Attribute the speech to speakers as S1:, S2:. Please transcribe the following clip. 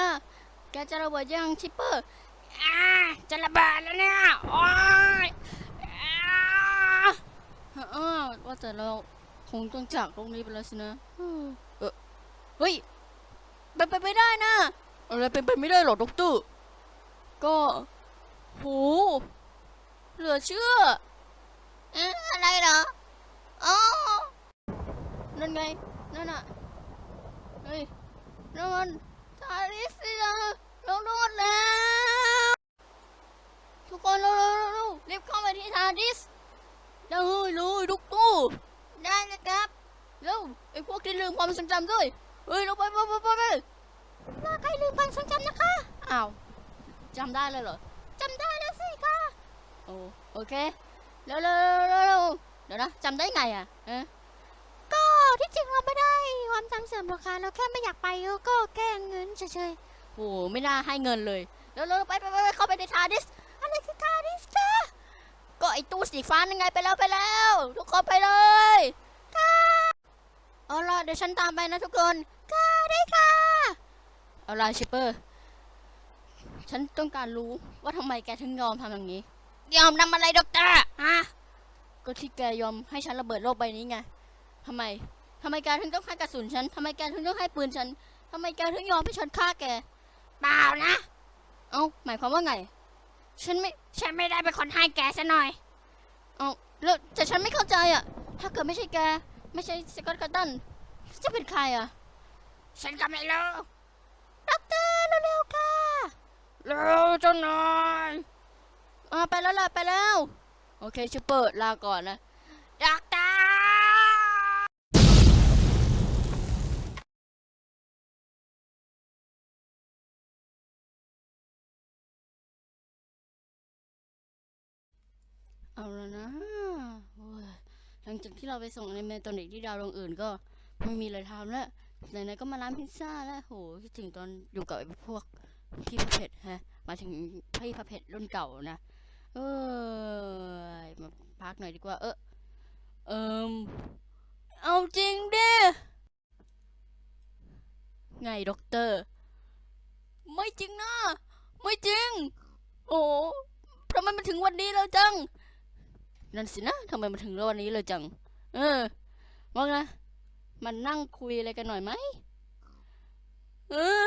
S1: ล่ะแกจะระเบิดยังชิปเปอร์อ่าจะระเบิดแล้วเนี่ยโอ๊ยอ่าเออว่าแต่เราคงต้องจากโลกนี้ไปแล้วสินะเออเออเฮ้ยเป็นไปไม่ได้นะอะไรเป็นไปไม่ได้หรอด็อกเตอร์ก็โหเหลือเชื่อเอ๊ะอะไรเหรออ๋อนั่นไงนั่นน่ะเฮ้ยนั่นมัน ทาริสสินะลงโทษแล้ว ทุกคนเร็วเร็วเร็วเร็วรีบเข้าไปที่ทาริสได้เลยเลยทุกตู้ได้เลยครับเร็วไอ้พวกที่ลืมความทรงจำด้วยเฮ้ยเราไปไปไปไปไปว่าใครลืมความทรงจำนะคะอ้าวจำได้เลยเหรอจำได้แล้วสิค่ะโอโอเคเร็วเร็วเร็วเร็วเดี๋ยวนะจำได้ไงอะเอ๊ะ
S2: ที่จริงเราไม่ได้ความจำเสื่อมหรอกค่ะเราแค่ไม่อยากไปก็แก้งเงินเฉยๆ
S1: โหไม่น่าให้เงินเลยเร็วเร็วไปไปไปเข้าไปในทาดิส
S2: อะไรคือคาริสคะ
S1: ก็ไอตู้สีฟ้านั่นไงไปแล้วไปแล้ว ทุกคนไปเลยค่ะเอาล่ะเดี๋ยวฉันตามไปนะทุกคน
S2: ค่ะได้ค่ะ
S1: เอาล่ะชิปเปอร์ ฉันต้องการรู้ว่าทำไมแกถึงยอมทำอย่างนี้ ยอมทำอะไรด็อกเตอร์ฮะก็ที่แกยอมให้ฉันระเบิดโลกใบนี้ไงทำไม ทำไมแกถึงต้องให้กระสุนฉันทำไมแกถึงต้องให้ปืนฉันทำไมแกถึงยอมให้ฉันฆ่าแกเปล่านะ เอ้าหมายความว่าไง ฉันไม่ ฉันไม่ได้เป็นคนให้แกซะหน่อย เอาแล้วแต่ฉันไม่เข้าใจอะ ถ้าเกิดไม่ใช่แก ไม่ใช่สกอตการ์ตัน จะเป็นใครอะ ฉันก็ไม่รู้
S2: ด็อกเตอร์เร็วๆค่ะ
S1: เร็วเจ้านายอ่าไปแล้วล่ะไปแล้ว โอเคชูเปอร์ลาก่อนนะ เอาแล้วนะหลังจากที่เราไปส่งในเมตอนเด็กที่ดาวดวงอื่นก็ไม่มีอะไรทำแล้วไหนๆก็มาร้านพิซซ่าแล้วโหคิดถึงตอนอยู่กับไอ้พวกพี่พระเพชรฮะมาถึงพี่พระเพชรรุ่นเก่านะเออมาพักหน่อยดีกว่า เออเอิมเอาจริงดิไงด็อกเตอร์ ไม่จริงนะ ไม่จริง โอ้ทำไมมันถึงวันนี้แล้วจัง นั่นสินะทำไมมาถึงวันนี้เลยจัง เออว่าไงมันนั่งคุยอะไรกันหน่อยไหมเออ